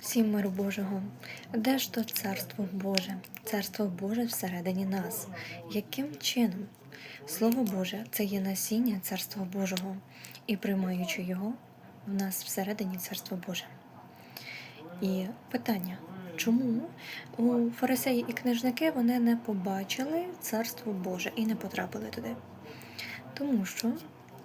Всім миру Божого. Де ж то царство Боже? Царство Боже всередині нас. Яким чином? Слово Боже це є насіння Царства Божого, і приймаючи його, в нас всередині Царство Боже. І питання, чому у фарисеї і книжники вони не побачили Царство Боже і не потрапили туди? Тому що,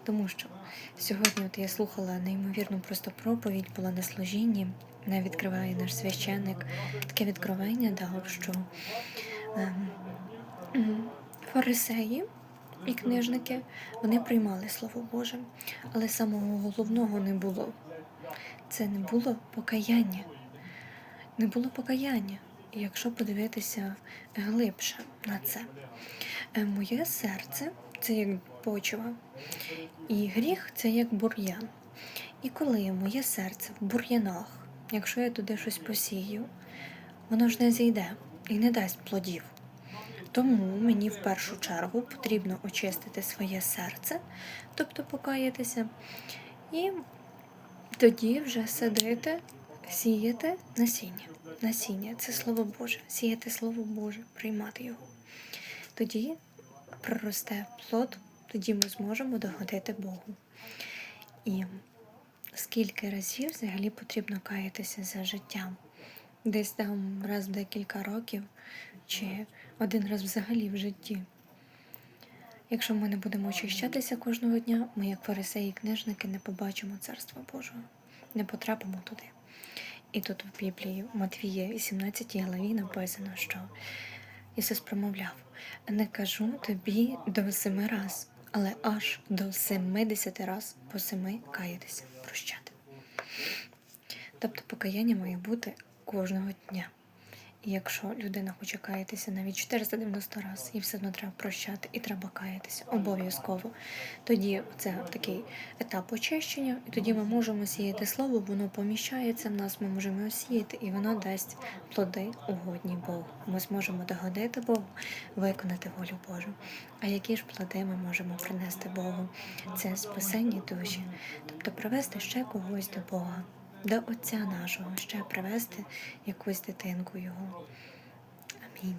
тому що сьогодні от я слухала неймовірну просто проповідь, була на служінні, не відкриває наш священник. Таке відкривання дав, що ем, фарисеї і книжники вони приймали Слово Боже, але самого головного не було. Це не було покаяння. Не було покаяння. Якщо подивитися глибше на це, Е, моє серце це як почва, і гріх це як бур'ян. І коли моє серце в бур'янах, якщо я туди щось посію, воно ж не зійде і не дасть плодів. Тому мені в першу чергу потрібно очистити своє серце, тобто покаятися, і тоді вже садити, сіяти насіння. Насіння це слово Боже, сіяти слово Боже, приймати його. Тоді проросте плод, тоді ми зможемо догодити Богу. І скільки разів взагалі потрібно каятися за життям? Десь там раз в декілька років чи один раз взагалі в житті. Якщо ми не будемо очищатися кожного дня, ми, як фарисеї і книжники, не побачимо Царства Божого, не потрапимо туди. І тут в Біблії, Матвія, 18 главі написано, що Ісус промовляв: не кажу тобі до семи раз, але аж до семидесяти раз по семи каятися, прощати. Тобто покаяння має бути кожного дня. Якщо людина хоче каятися навіть 490 разів, і все одно треба прощати, і треба каятися обов'язково. Тоді це такий етап очищення, і тоді ми можемо сіяти слово, воно поміщається в нас, ми можемо його сіяти, і воно дасть плоди угодні Богу. Ми зможемо догодити Богу, виконати волю Божу. А які ж плоди ми можемо принести Богу? Це спасенні душі, тобто привести ще когось до Бога до Отця нашого ще привести якусь дитинку Його. Амінь.